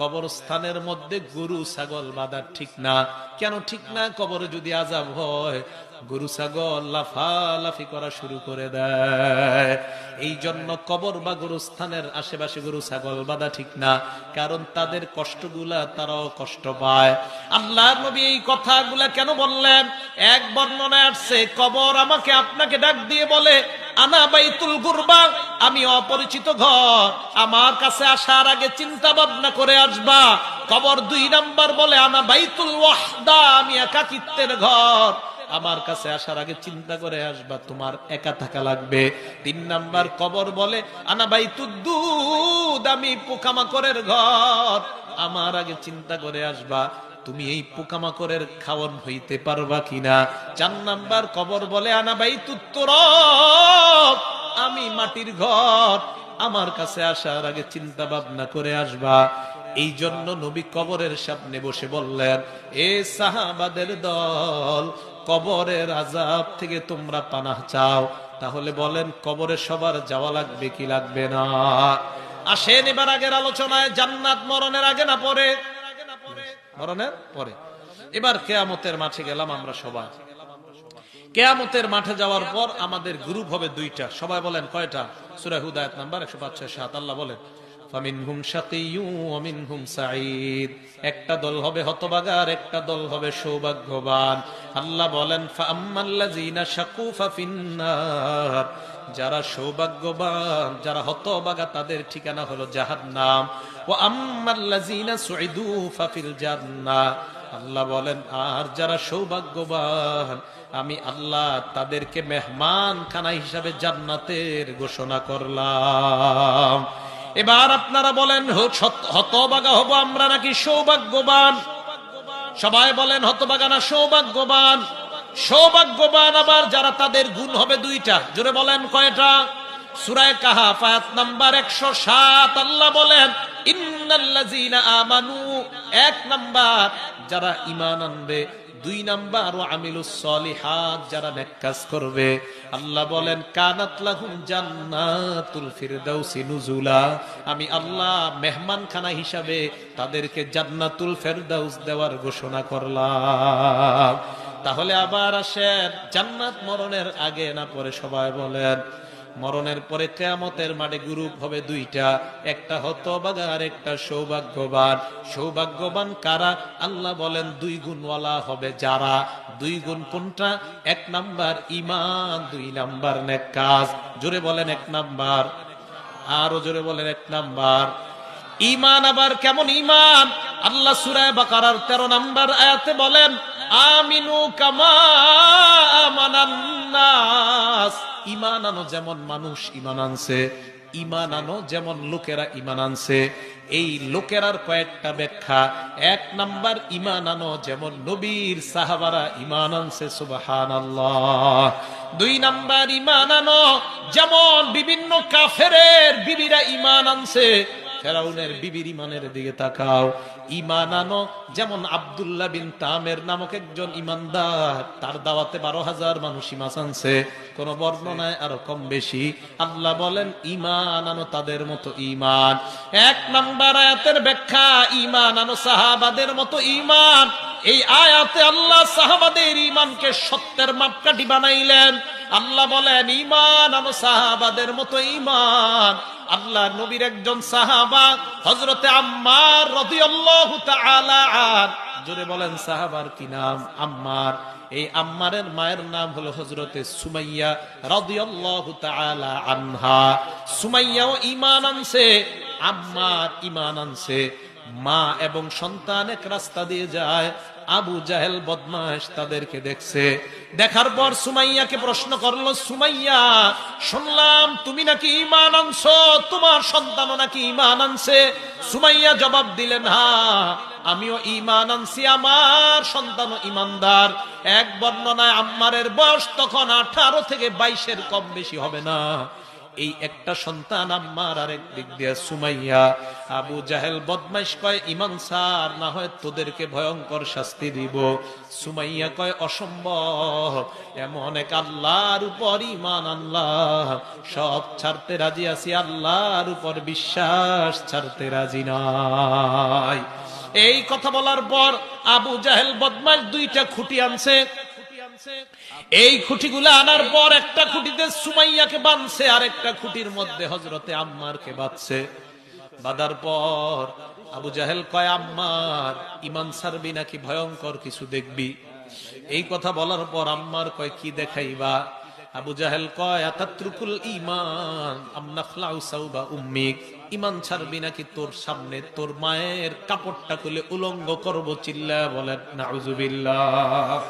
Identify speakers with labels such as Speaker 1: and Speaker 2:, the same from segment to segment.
Speaker 1: কবরস্থানের মধ্যে গরু, ছাগল বাঁধা ঠিক না। কেন ঠিক না? কবরে যদি আজাব হয়, গরু, ছাগল লাফালাফি করা শুরু করে দেয়। এই জন্য কবর বা গরুস্থানের আশেপাশে গরু, ছাগল বাঁধা ঠিক না, কারণ তাদের কষ্টগুলা তারাও কষ্ট পায়। আল্লাহ নবী এই কথাগুলা কেন বললেন? এক বর্ণনায় আসছে, কবর আমাকে আপনাকে ডাক দিয়ে বলে আনা বাইতুল গুরবা, আমি অপরিচিত ঘর। আমার কাছে আসার আগে চিন্তা ভাবনা করে আসবা। কবর দুই নাম্বার বলে, আনা বাইতুল ওয়াহদা, আমি একাকিত্বের ঘর। আমার কাছে আসার আগে চিন্তা করে আসবা, তোমার একা থাকা লাগবে। তিন নাম্বার কবর বলে, আনা বাইতুদ্দুদ আমি পোকামাকড়ের ঘর। আমার আগে চিন্তা করে আসবা তুমি এই পোকামাকড়ের খাওয়ান হইতে পারবা কিনা? চার নাম্বার কবর বলে, আনা বাইতুত্তর আমি মাটির ঘর। আমার কাছে আসার আগে চিন্তা ভাবনা করে আসবা। এই জন্য নবী কবরের সামনে বসে বললেন, এ সাহাবাদের দল, কবরের আজাব থেকে তোমরা পানাহ চাও। তাহলে বলেন, কবরে সবার যাওয়া লাগবে কি লাগবে না? আসেন এবার আগের আলোচনায়, জান্নাত মরণের আগে না পরে মরণের পরে। এবার কেয়ামতের মাঠে গেলাম আমরা সবাই। কেয়ামতের মাঠে যাওয়ার পর আমাদের গ্রুপ হবে দুইটা। সবাই বলেন কয়টা? সুরা হুদায়ত নাম্বার একশো পাঁচ, ছয়, সাত। আল্লাহ বলেন একটা দল হবে হতবাগার একটা দল হবে সৌভাগ্যবান। আল্লাহ বলেন যারা সৌভাগ্যবান, যারা হতবাগা, তাদের ঠিকানা হলো জাহান্নাম। ওয়া আম্মাল্লাযীনা সুইদু ফাফিল আল্লাহ বলেন, আর যারা সৌভাগ্যবান, আমি আল্লাহ তাদেরকে মেহমান খানা হিসাবে জান্নাতের ঘোষণা করলাম। এবার আপনারা বলেন হত- হতবাগা হব আমরা নাকি সৌভাগ্যবান? সবাই বলেন, হতবাগা না সৌভাগ্যবান? সৌভাগ্যবান আবার যারা তাদের গুণ হবে দুইটা। জোরে বলেন কয়টা? সুরায় কাহা ফায়াত নাম্বার একশো সাত। আল্লাহ বলেন, ইন্নাল্লাযীনা আমানু। এক নাম্বার, যারা ঈমান আনবে। দুই নাম্বার সলিহাত, যারা নেক কাজ করবে। আল্লাহ বলেন, কানাত জান্নাতুল ফিরদাউসি নুজুলা। আমি আল্লাহ মেহমানখানা হিসাবে তাদেরকে জান্নাতুল ফেরদাউস দেওয়ার ঘোষণা করলাম। তাহলে আবার আসেন। জান্নাত মরণের আগে না পরে সবাই বলেন, মরণের পরে কেয়ামতের মাঠে গ্রুপ হবে দুইটা, একটা হতবাগা আর একটা সৌভাগ্যবান। সৌভাগ্যবান কারা? আল্লাহ বলেন, দুই গুণওয়ালা হবে যারা। দুই গুণ কোনটা? এক নাম্বার ইমান দুই নাম্বার নেক কাজ জোরে বলেন এক নাম্বার। আরও জোরে বলেন এক নাম্বার। ইমান আবার কেমন ইমান আল্লাহ সুরায় বাকারার তেরো নাম্বার আয়াতে বলেন আমিনু কামা ইমান আনো যেমন মানুষ ইমান আনছে, ইমান আনো যেমন লোকেরা ইমান আনছে। এই লোকেরার কয়েকটা ব্যাখ্যা, এক নাম্বার, ইমান আনো যেমন নবীর সাহাবারা ইমান আনছে সুবাহান দুই নাম্বার, ইমান আনো যেমন বিভিন্ন কাফেরের বিবিরা ইমান আনছে ফেরাউনের বিবির ইমানের দিকে তাকাও। ইমান আনো, যেমন আবদুল্লাহ বিন তামের নামক একজন ইমানদার তার দাওয়াতে বারো হাজার মানুষ ইমাস আনছে। কোন বর্ণনায় আরও কম বেশি, আল্লাহ বলেন ইমান আনো তাদের মতো ইমান এক নাম্বার আয়াতের ব্যাখ্যা ইমান আনো সাহাবাদের মতো ইমান এই আয়াতে আল্লাহ সাহাবাদের ইমানকে সত্যের মাপকাঠি বানাইলেন। আল্লাহ বলেন ইমান আনো সাহাবাদের মতো ইমান আল্লাহ নবীর একজন সাহাবা হজরতে আম্মার তাআলা আন। জোরে বলেন, সাহাবার কি নাম? আম্মার। এই আম্মারের মায়ের নাম হলো হজরতে সুমাইয়া রাদিয়াল্লাহু তাআলা আনহা। সুমাইয়াও ঈমান আনছে, আম্মার ঈমান আনছে। মা এবং সন্তান এক রাস্তা দিয়ে যায় আবু জাহেল বদমাস তাদেরকে দেখছে। দেখার পর সুমাইয়াকে প্রশ্ন করল, সুমাইয়া, শুনলাম তুমি নাকি ইমান আনছো, তোমার সন্তানও নাকি ইমান আনছে? সুমাইয়া জবাব দিলেন, হা, আমিও ইমান আনছি, আমার সন্তান ইমানদার এক বর্ণনায় আম্মারের বয়স তখন আঠারো থেকে বাইশের কম বেশি হবে না। এই একটা সন্তান আম্মার আরেক দিক দিয়ে সুমাইয়া, আবু জাহেল বদমাইশ কয় ইমান সার না হয় তোদেরকে ভয়ঙ্কর শাস্তি দিব? সুমাইয়া কয়, অসম্ভব, এমন এক আল্লাহর উপর ইমান আল্লাহ, সব ছাড়তে রাজি আছি, আল্লাহর উপর বিশ্বাস ছাড়তে রাজি নাই। এই কথা বলার পর আবু জাহেল বদমাস দুইটা খুঁটি আনছে খুঁটি আনছে। এই খুঁটিগুলো আনার পর একটা খুঁটিতে সুমাইয়াকে বাঁধছে আর একটা খুঁটির মধ্যে হজরতে আম্মারকে বাঁধছে। বাঁধার পর আবু জাহেল কয়, আম্মার ইমান সারবি নাকি? ভয়ঙ্কর কিছু দেখবি। এই কথা বলার পর আম্মার কয়, কি দেখাইবা? আবু জাহেল কয় ইমান সাউবা উম্মিক। ইমান ছাড়বি নাকি? তোর সামনে তোর মায়ের কাপড়টা খুলে উলঙ্গ করব চিল্লা বলেন নাউজুবিল্লাহ।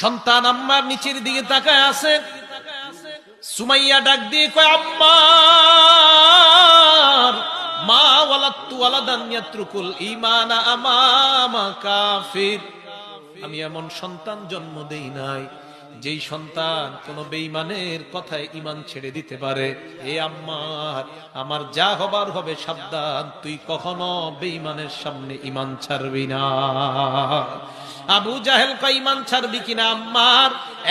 Speaker 1: সন্তান আম্মার নিচের দিকে তাকায় আছে। সুমাইয়া ডাক দিয়ে কয় আম্মার মা ওয়ালাত্তু ওয়ালাদান ইয়াত্রুকুল ইমানা আমামা কাফির। আমি এমন সন্তান জন্ম দেই নাই। যেই সন্তান কোন বেইমানের কথায় ইমান ছেড়ে দিতে পারে এ আম্মার আমার যা হবার হবে সাবধান তুই কখনো বেইমানের সামনে ইমান ছাড়বি না। আবু জাহেল ইমান ছাড়বি কিনা আম্মার?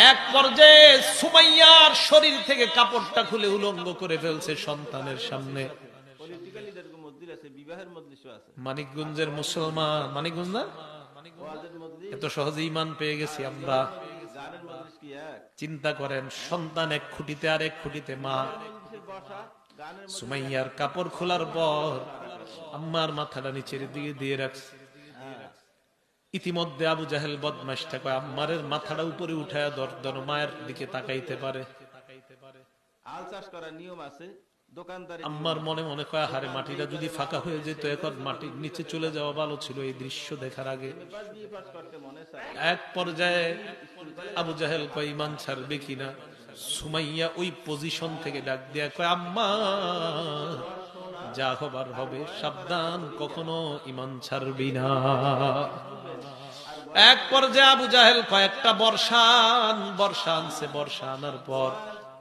Speaker 1: এক পর্যায়ে সুমাইয়ার শরীর থেকে কাপড়টা খুলে উলঙ্গ করে ফেলছে সন্তানের সামনে। মানিকগঞ্জের মুসলমান মানিকগঞ্জ না? এত সহজে ইমান পেয়ে গেছি আমরা। চিন্তা করেন, সন্তান এক খুঁটিতে আর এক খুঁটিতে মা। সুমাইয়ার কাপড় খোলার পর আম্মার মাথাটা নিচের দিকে দিয়ে রাখছে। ইতিমধ্যে আবু জাহেল বদমাসটা কয়, আম্মারের মাথাটা উপরে উঠায় দর দর মায়ের দিকে তাকাইতে পারে।
Speaker 2: আল চাষ করার নিয়ম আছে।
Speaker 1: আম্মার মনে মনে কয় হারে মাটিটা যদি ফাঁকা হয়ে যেত এখন মাটির নিচে চলে যাওয়া ভালো ছিল এই দৃশ্য দেখার আগে। এক পর্যায়ে আবু জাহেল কয় ইমান ছাড়বে কিনা সুমাইয়া ওই পজিশন থেকে ডাক দেয়া কয় আম্মা যা হবার হবে সাবধান কখনো ইমান ছাড়বি না। এক পর্যায়ে আবু জাহেল কয়েকটা বর্ষান বর্ষা আনছে বর্ষা আনার পর।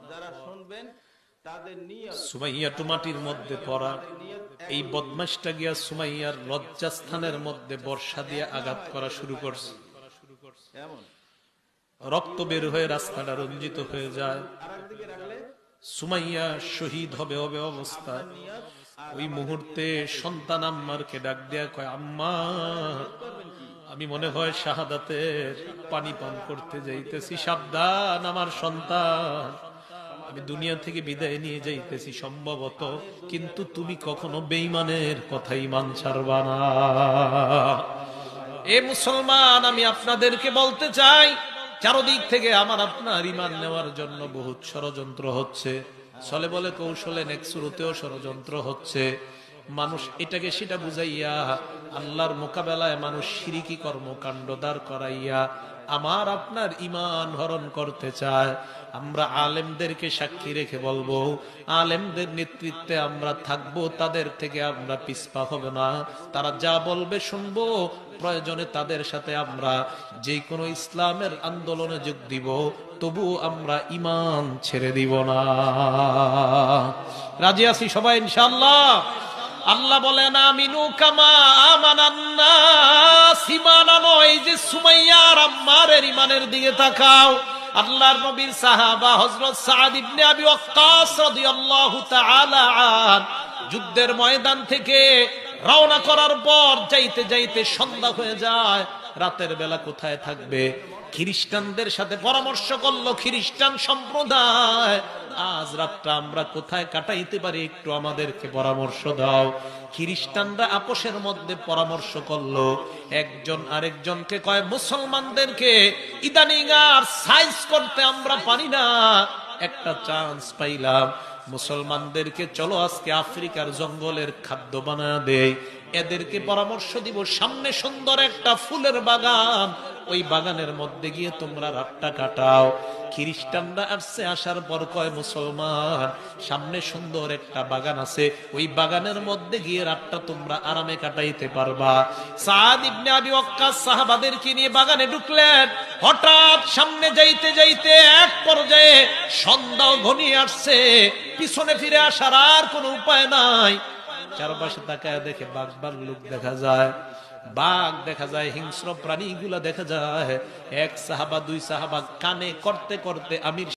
Speaker 2: যারা শুনবেন
Speaker 1: সুমাইয়া টুমাটির মধ্যে পড়া এই বদমাসটা গিয়া সুমাইয়ার লজ্জাস্থানের মধ্যে বর্ষা দিয়ে আঘাত করা শুরু করছে। রক্ত বের হয়ে রাস্তাটা রঞ্জিত হয়ে যায়। সুমাইয়া শহীদ হবে হবে অবস্থা। ওই মুহূর্তে সন্তান আম্মারকে ডাক দেয়া কয় আম্মা আমি মনে হয় শাহাদাতের পানি পান করতে যাইতেছি। সাবধান আমার সন্তান। আমি দুনিয়া থেকে বিদায় নিয়ে যাইতেছি সম্ভবত, কিন্তু তুমি কখনো বেইমানের কথাই মান ছাড়বা না। এ মুসলমান, আমি আপনাদেরকে বলতে চাই, চারদিক থেকে আমার আপনার ইমান নেওয়ার জন্য বহুত ষড়যন্ত্র হচ্ছে। চলে বলে কৌশলে নেক্সুরুতেও ষড়যন্ত্র হচ্ছে। মানুষ এটাকে সেটা বুঝাইয়া আল্লাহর মোকাবেলায় মানুষ সিরিকি কর্মকাণ্ড দাঁড় করাইয়া আমার আপনার ইমান হরণ করতে চায়। আমরা আলেমদেরকে সাক্ষী রেখে বলব, আলেমদের নেতৃত্বে আমরা থাকব, তাদের থেকে আমরা পিছপা হব না। তারা যা বলবে শুনব, প্রয়োজনে তাদের সাথে আমরা যে কোনো ইসলামের আন্দোলনে যোগ দিব তবু আমরা ইমান ছেড়ে দিব না। রাজি আছি সবাই ইনশাল্লাহ আল্লাহ বলেন, আমিনু কামা আমানান্না সীমানানো এই যে সুমাইয়ার আম্মারের ইমানের দিকে তাকাও। আল্লাহর নবীর সাহাবা হযরত সাদ যুদ্ধের ময়দান থেকে রওনা করার পর যাইতে যাইতে সন্ধ্যা হয়ে যায়, রাতের বেলা কোথায় থাকবে? খ্রিস্টানদের সাথে পরামর্শ করল, খ্রিস্টান সম্প্রদায় আজ রাতটা আমরা কোথায় কাটাইতে পারি একটু আমাদেরকে পরামর্শ দাও। খ্রিস্টানরা আপোষের মধ্যে পরামর্শ করল, একজন আরেকজনকে কয়, মুসলমানদেরকে ইদানিং আর সাইজ করতে আমরা পারি না। একটা চান্স পাইলাম। মুসলমানদেরকে, চলো আজকে আফ্রিকার জঙ্গলের খাদ্য বানা দেই। এদেরকে পরামর্শ দিব, সামনে সুন্দর একটা ফুলের বাগান। ওই বাগানের মধ্যে গিয়ে তোমরা রাতটা কাটাও। খ্রিস্টানরা আসছে, আসার পর কয় মুসলমান, সামনে সুন্দর একটা বাগান আছে। ওই বাগানের মধ্যে গিয়ে রাতটা তোমরা আরামে কাটাইতে পারবা। সাদ ইবনে আবি ওয়াক্কাস সাহাবাদেরকে নিয়ে বাগানে ঢুকলেন? হঠাৎ সামনে যাইতে যাইতে এক পর্যায়ে সন্ধ্যাও ঘনিয়ে আসছে। পিছনে ফিরে আসার আর কোনো উপায় নাই। চারপাশে তাকায় দেখে বাঘ বাঘ লোক দেখা যায়। বাঘ দেখা যায়, হিংস্র প্রাণীগুলা দেখা যায়। এক সাহাবা, দুই সাহাবা কানে করতে করতে আমির